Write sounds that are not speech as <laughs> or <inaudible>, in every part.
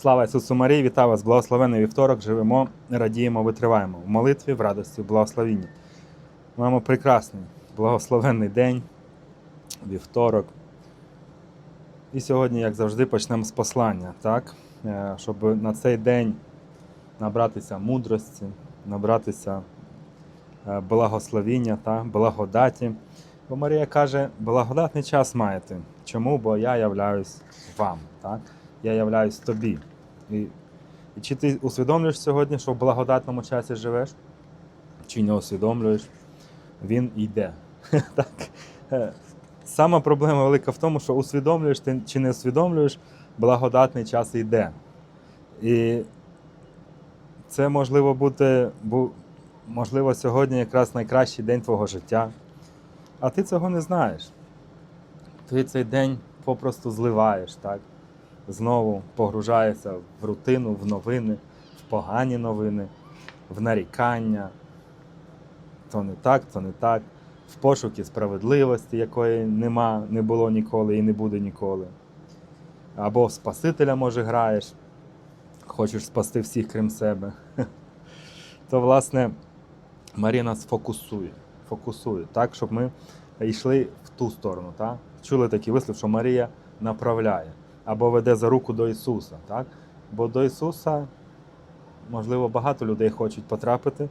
Слава Ісусу Марії, вітаю вас, благословений вівторок. Живемо, радіємо, витриваємо в молитві, в радості, в благословінні. Маємо прекрасний, благословенний день, вівторок. І сьогодні, як завжди, почнемо з послання, так? Е, щоб на цей день набратися мудрості, набратися е, благословіння та благодаті. Бо Марія каже, благодатний час маєте. Чому? Бо я являюсь вам. Так? Я являюсь тобі. І, і чи ти усвідомлюєш сьогодні, що в благодатному часі живеш? Чи не усвідомлюєш? Він йде. <laughs> так? Е, Сама проблема велика в тому, що усвідомлюєш ти чи не усвідомлюєш, благодатний час йде. І це можливо бути, бу, можливо, сьогодні якраз найкращий день твого життя. А ти цього не знаєш. Ти цей день попросту зливаєш, так? Знову погружаєшся в рутину, в новини, в погані новини, в нарікання. То не так, то не так, в пошуки справедливості, якої нема, не було ніколи і не буде ніколи. Або в Спасителя, може, граєш, хочеш спасти всіх крім себе. <laughs> То, власне, Марія нас фокусує так, щоб ми йшли в ту сторону. Так? Чули такий вислів, що Марія направляє або веде за руку до Ісуса. Так? Бо до Ісуса, можливо, багато людей хочуть потрапити,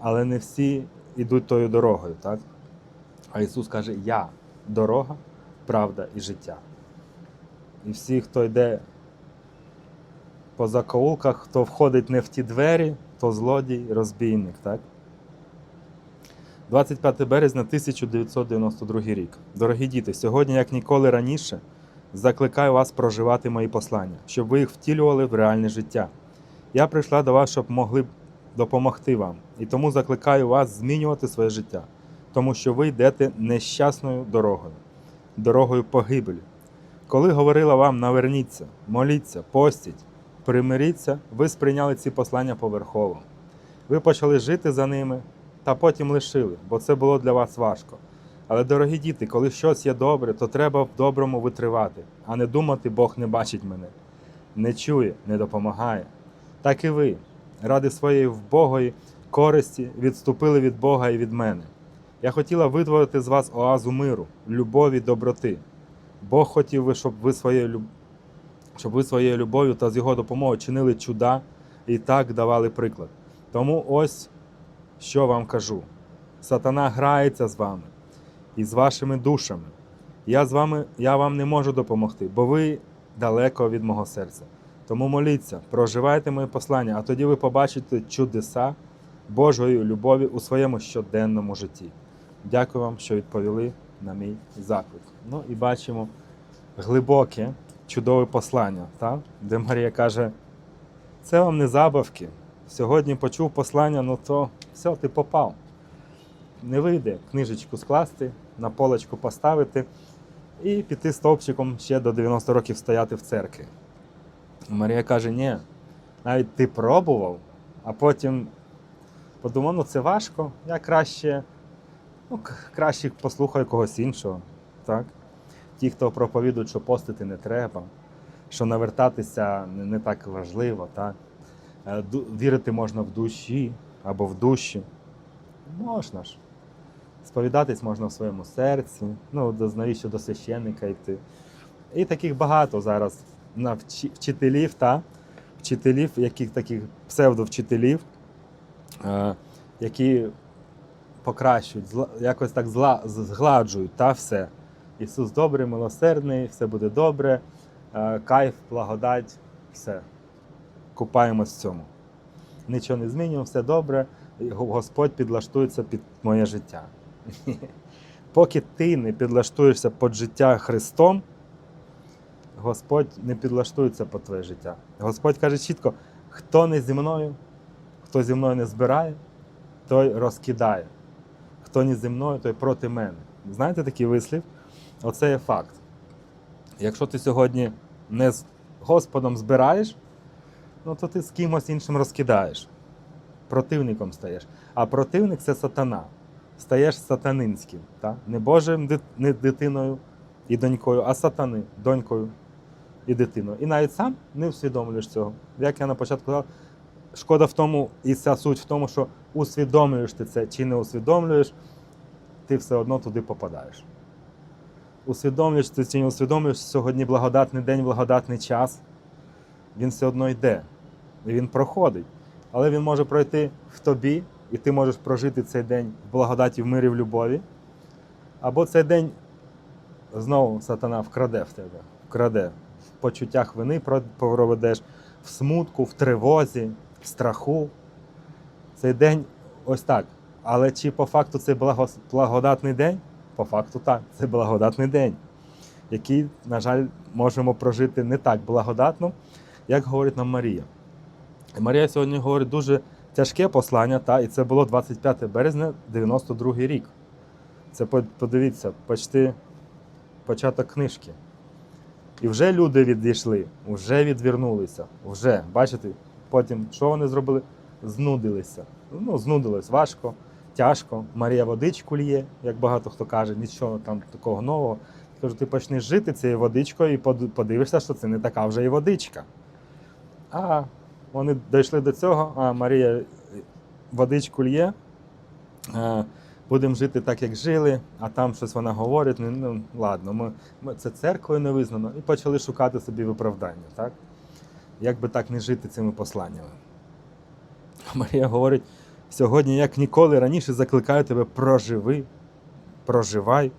але не всі йдуть тою дорогою. Так? А Ісус каже: Я дорога, правда і життя. І всі, хто йде по закоулках, хто входить не в ті двері, то злодій, розбійник. Так? 25 березня 1992 рік. Дорогі діти, сьогодні, як ніколи раніше, закликаю вас проживати мої послання, щоб ви їх втілювали в реальне життя. Я прийшла до вас, щоб могли допомогти вам, і тому закликаю вас змінювати своє життя, тому що ви йдете нещасною дорогою, дорогою погибелі. Коли говорила вам наверніться, моліться, постіть, примиріться, ви сприйняли ці послання поверхово. Ви почали жити за ними та потім лишили, бо це було для вас важко. Але, дорогі діти, коли щось є добре, то треба в доброму витривати, а не думати, Бог не бачить мене, не чує, не допомагає. Так і ви, ради своєї вбогої користі, відступили від Бога і від мене. Я хотіла видворити з вас оазу миру, любові, доброти. Бог хотів, би, щоб ви своєю щоб ви своєю любов'ю та з його допомогою чинили чуда і так давали приклад. Тому ось що вам кажу: сатана грається з вами і з вашими душами. Я з вами, я вам не можу допомогти, бо ви далеко від мого серця. Тому моліться, проживайте моє послання, а тоді ви побачите чудеса Божої любові у своєму щоденному житті. Дякую вам, що відповіли на мій заклик. Ну і бачимо глибоке, чудове послання, так? де Марія каже: це вам не забавки. Сьогодні почув послання, ну то все, ти попав. Не вийде книжечку скласти, на полочку поставити і піти стовпчиком ще до 90 років стояти в церкві. Марія каже: ні, навіть ти пробував, а потім подумав, ну це важко, я краще, ну, краще послухаю когось іншого. Так? Ті, хто проповідують, що постити не треба, що навертатися не, так важливо. Так? Е, Вірити можна в душі або в душі. Можна ж. Сповідатись можна в своєму серці, ну, навіщо до священника йти. І таких багато зараз вчителів, та? вчителів, яких таких псевдовчителів, е, які покращують, якось так зла, згладжують та все. Ісус добрий, милосердний, все буде добре, е, кайф, благодать, все. Купаємось в цьому. Нічого не змінюємо, все добре. Господь підлаштується під моє життя. <laughs> Поки ти не підлаштуєшся під життя Христом, Господь не підлаштується під твоє життя. Господь каже чітко: хто не зі мною, хто зі мною не збирає, той розкидає. Хто не зі мною, той проти мене. Знаєте такий вислів? Оце є факт. Якщо ти сьогодні не з Господом збираєш, ну то ти з кимось іншим розкидаєш. Противником стаєш. А противник це сатана. Стаєш сатанинським. Та? Не Божим не дитиною і донькою, а сатани, донькою і дитину. І навіть сам не усвідомлюєш цього. Як я на початку казав, шкода в тому, і ця суть в тому, що усвідомлюєш ти це чи не усвідомлюєш, ти все одно туди попадаєш. Усвідомлюєш ти чи не усвідомлюєш, сьогодні благодатний день, благодатний час, він все одно йде. І він проходить. Але він може пройти в тобі, і ти можеш прожити цей день в благодаті, в мирі, в любові. Або цей день знову сатана вкраде в тебе, вкраде. В почуттях вини проведеш, в смутку, в тривозі, в страху. Цей день ось так. Але чи по факту це благодатний день? По факту так, це благодатний день, який, на жаль, можемо прожити не так благодатно, як говорить нам Марія. І Марія сьогодні говорить дуже тяжке послання, та, і це було 25 березня 92 рік. Це подивіться, почти початок книжки. І вже люди відійшли, вже відвернулися, вже, бачите, потім що вони зробили? Знудилися. Ну, знудилось важко, тяжко. Марія водичку лє, як багато хто каже, нічого там такого нового. Кажу, ти почнеш жити цією водичкою і подивишся, що це не така вже і водичка. А вони дійшли до цього, а Марія водичку лє. е, Будемо жити так, як жили, а там щось вона говорить. Ну, ну ладно, ми, ми це церквою не визнано, і почали шукати собі виправдання, так? Як би так не жити цими посланнями. Марія говорить: сьогодні, як ніколи раніше, закликаю тебе, проживи, проживай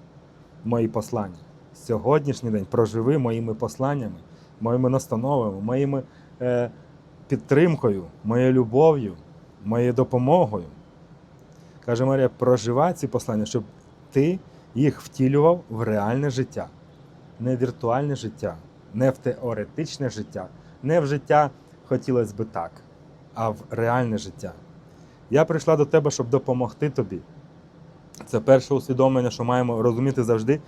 мої послання. Сьогоднішній день проживи моїми посланнями, моїми настановами, моїми е, підтримкою, моєю любов'ю, моєю допомогою. Каже Марія, проживай ці послання, щоб ти їх втілював в реальне життя, не в віртуальне життя, не в теоретичне життя, не в життя хотілося би так, а в реальне життя. Я прийшла до тебе, щоб допомогти тобі. Це перше усвідомлення, що маємо розуміти завжди.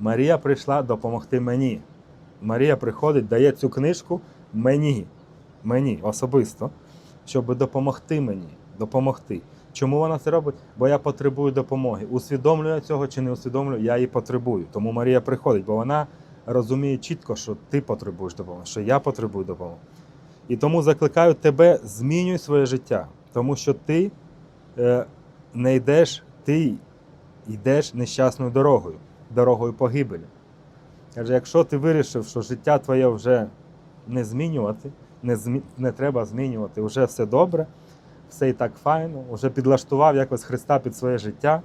Марія прийшла допомогти мені. Марія приходить, дає цю книжку мені, мені особисто, щоб допомогти мені, допомогти. Чому вона це робить? Бо я потребую допомоги. Усвідомлюю цього чи не усвідомлюю, я її потребую. Тому Марія приходить, бо вона розуміє чітко, що ти потребуєш допомоги, що я потребую допомоги. І тому закликаю тебе, змінюй своє життя, тому що ти е, не йдеш, ти йдеш нещасною дорогою, дорогою погибелі. Каже, якщо ти вирішив, що життя твоє вже не змінювати, не, змі... не треба змінювати, вже все добре, все і так файно, вже підлаштував якось Христа під своє життя.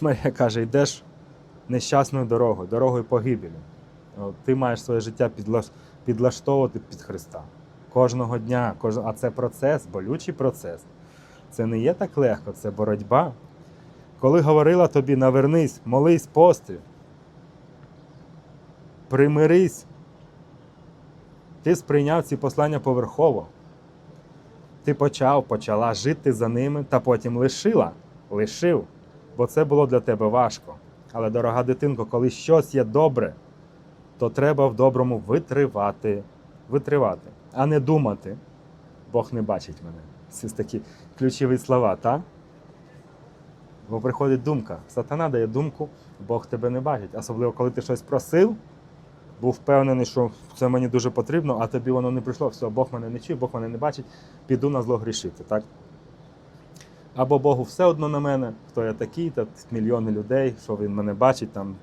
Марія каже, йдеш нещасною дорогою, дорогою погибелі. Ти маєш своє життя підлаш... підлаштовувати під Христа. Кожного дня, кож... а це процес, болючий процес. Це не є так легко, це боротьба. Коли говорила тобі, навернись, молись, пости, примирись, ти сприйняв ці послання поверхово. Ти почав, почала жити за ними та потім лишила, лишив, бо це було для тебе важко. Але, дорога дитинко, коли щось є добре, то треба в доброму витривати, витривати, а не думати. Бог не бачить мене. Це такі ключові слова, так? Бо приходить думка. Сатана дає думку, Бог тебе не бачить. Особливо, коли ти щось просив, був впевнений, що це мені дуже потрібно, а тобі воно не прийшло. Все, Бог мене не чує, Бог мене не бачить, піду на зло грішити. так? Або Богу все одно на мене, хто я такий, та мільйони людей, що він мене бачить, там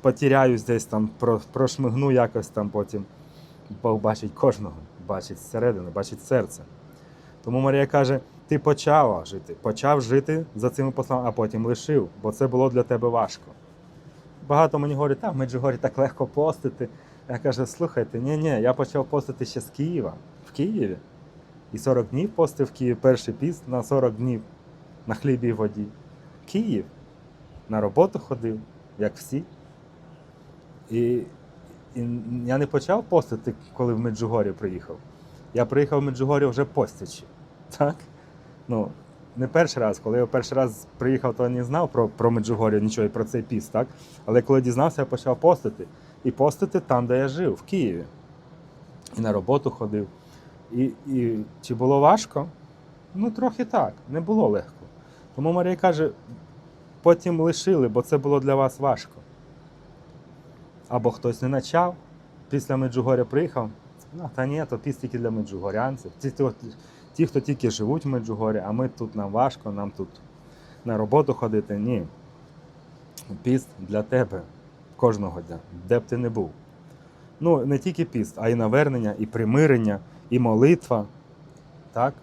потіряюсь десь там, прошмигну якось там потім. Бог бачить кожного, бачить зсередини, бачить серце. Тому Марія каже: ти почала жити, почав жити за цими посланнями, а потім лишив, бо це було для тебе важко. Багато мені говорять, так, в Меджугорі так легко постити. Я кажу, слухайте, ні, ні, я почав постити ще з Києва, в Києві. І 40 днів постив в Києві, перший піст на 40 днів на хлібі і воді. Київ. На роботу ходив, як всі. І, і я не почав постити, коли в Меджугорі приїхав. Я приїхав в Меджугорі вже постячи. Так? Ну, не перший раз, коли я перший раз приїхав, то не знав про, про Меджугор'я нічого і про цей піст, так? Але коли дізнався, я почав постити. І постити там, де я жив, в Києві. І на роботу ходив. І, і чи було важко? Ну, трохи так, не було легко. Тому Марія каже, потім лишили, бо це було для вас важко. Або хтось не почав, після Меджугоря приїхав. Ну, та ні, то піст тільки для меджугорянців. Ті, хто, тільки живуть в Меджугорі, а ми тут нам важко, нам тут на роботу ходити. Ні. Піст для тебе кожного дня, де б ти не був. Ну, не тільки піст, а й навернення, і примирення, і молитва. Так?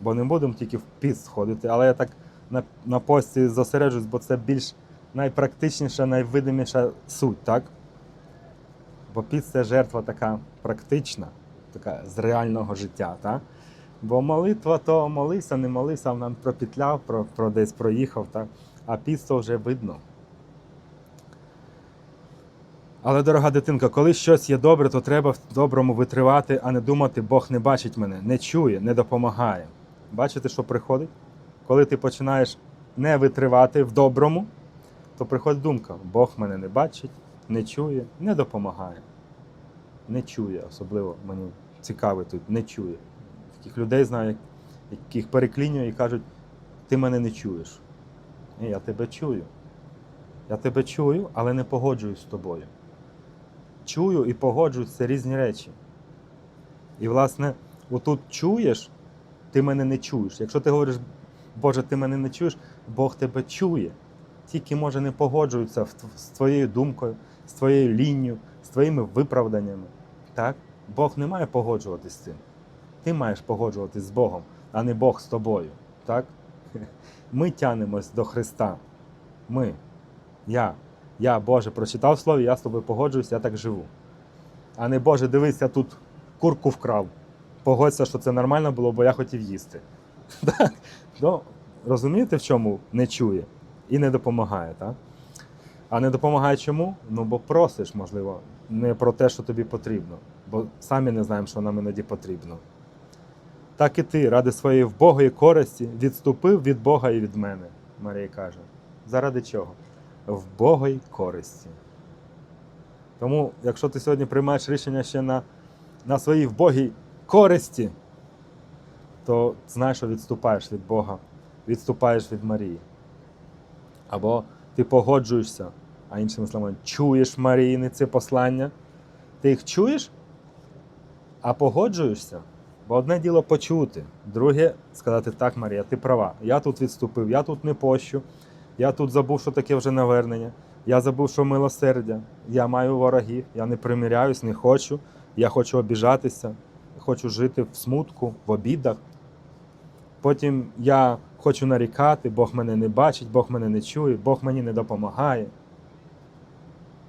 Бо не будемо тільки в піст ходити, але я так на, на пості зосереджуюсь, бо це більш найпрактичніша, найвидиміша суть, так? Бо піст це жертва така практична, така з реального життя. Так? Бо молитва то молися, не молися, нам пропітляв, про, про десь проїхав, так? а піст то вже видно. Але, дорога дитинка, коли щось є добре, то треба в доброму витривати, а не думати, Бог не бачить мене, не чує, не допомагає. Бачите, що приходить? Коли ти починаєш не витривати в доброму, то приходить думка: Бог мене не бачить, не чує, не допомагає. Не чує, особливо мені цікаво тут, не чує. Таких людей знаю, яких переклінює і кажуть, ти мене не чуєш. Ні, я тебе чую. Я тебе чую, але не погоджуюсь з тобою. Чую і погоджуюсь це різні речі. І, власне, отут чуєш, ти мене не чуєш. Якщо ти говориш, Боже, ти мене не чуєш, Бог тебе чує. Тільки може не тв- з твоєю думкою, з твоєю лінією, з твоїми виправданнями. Так? Бог не має погоджуватись з цим. Ти маєш погоджуватись з Богом, а не Бог з тобою. Так? <laughs> Ми тянемось до Христа. Ми. Я. Я, Боже, прочитав слово, я з тобою погоджуюсь, я так живу. А не Боже, дивись, я тут курку вкрав. Погодься, що це нормально було, бо я хотів їсти. <laughs> Так? Ну, розумієте, в чому не чує і не допомагає, так? А не допомагає чому? Ну, бо просиш, можливо, не про те, що тобі потрібно, бо самі не знаємо, що нам іноді потрібно. Так і ти, ради своєї вбогої користі, відступив від Бога і від мене, Марія каже. Заради чого? Вбогої користі. Тому, якщо ти сьогодні приймаєш рішення ще на, на своїй вбогій користі, то знай, що відступаєш від Бога, відступаєш від Марії. Або ти погоджуєшся, а іншими словами, чуєш Маріїни ці послання. Ти їх чуєш, а погоджуєшся. Бо одне діло почути, друге сказати, так, Марія, ти права. Я тут відступив, я тут не пощу, я тут забув, що таке вже навернення, я забув, що милосердя, я маю ворогів, я не примиряюсь, не хочу, я хочу обіжатися, хочу жити в смутку, в обідах. Потім я хочу нарікати, Бог мене не бачить, Бог мене не чує, Бог мені не допомагає.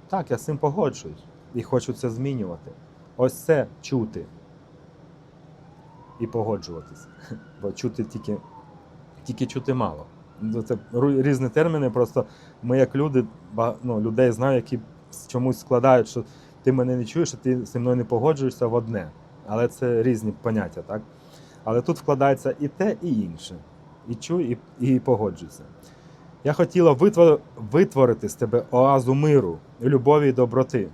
Так, я з цим погоджуюсь і хочу це змінювати. Ось це чути і погоджуватися. <laughs> Бо чути тільки, тільки чути мало. Ну, Це різні терміни, просто ми, як люди, ну, людей знаю, які чомусь складають, що ти мене не чуєш, а ти зі мною не погоджуєшся в одне. Але це різні поняття, так? Але тут вкладається і те, і інше. І чуй, і, і погоджуйся. Я хотіла витворити з тебе оазу миру, любові і доброти.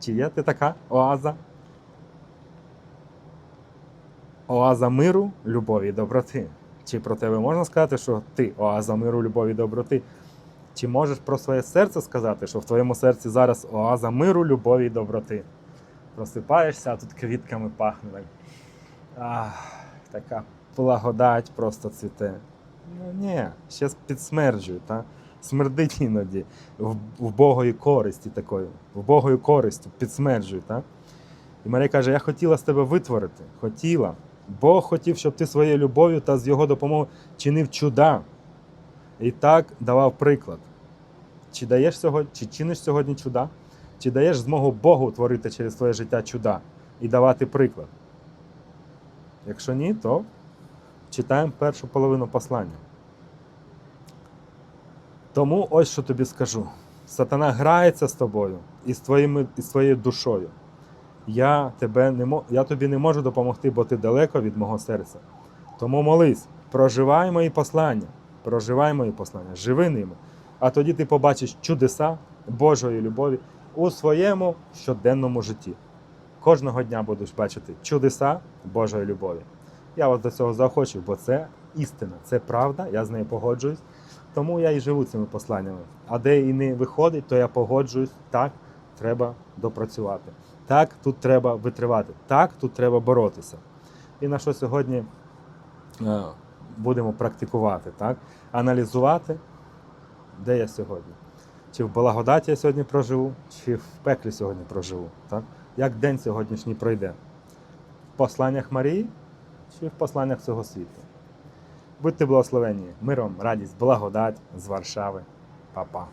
Чи є ти така оаза? Оаза миру, любові доброти. Чи про тебе можна сказати, що ти оаза миру, любові доброти? Чи можеш про своє серце сказати, що в твоєму серці зараз оаза миру, любові і доброти? Просипаєшся, а тут квітками пахне. Так. Ах, така благодать просто цвіте. Ну ні, ще підсмерджує, та? смердить іноді в, Богої користі такої, в Богою користю підсмерджує. Та? І Марія каже: Я хотіла з тебе витворити. Хотіла. Бог хотів, щоб ти своєю любов'ю та з його допомогою чинив чуда. І так давав приклад. Чи даєш сьогодні, чи чиниш сьогодні чуда? Чи даєш змогу Богу творити через твоє життя чуда і давати приклад? Якщо ні, то читаємо першу половину послання. Тому ось що тобі скажу: сатана грається з тобою і з, твоїми, і з твоєю душою. Я, тебе не мо... я тобі не можу допомогти, бо ти далеко від мого серця. Тому молись, проживай мої послання, проживай мої послання, живи ними. А тоді ти побачиш чудеса Божої любові у своєму щоденному житті. Кожного дня будеш бачити чудеса Божої любові. Я вас до цього заохочу, бо це істина, це правда, я з нею погоджуюсь. Тому я і живу цими посланнями. А де і не виходить, то я погоджуюсь, так, треба допрацювати. Так, тут треба витривати. Так, тут треба боротися. І на що сьогодні е, будемо практикувати, так? Аналізувати, де я сьогодні. Чи в благодаті я сьогодні проживу, чи в пеклі сьогодні проживу. Так? Як день сьогоднішній пройде? В посланнях Марії чи в посланнях цього світу? Будьте благословенні, миром, радість, благодать з Варшави. Па-па.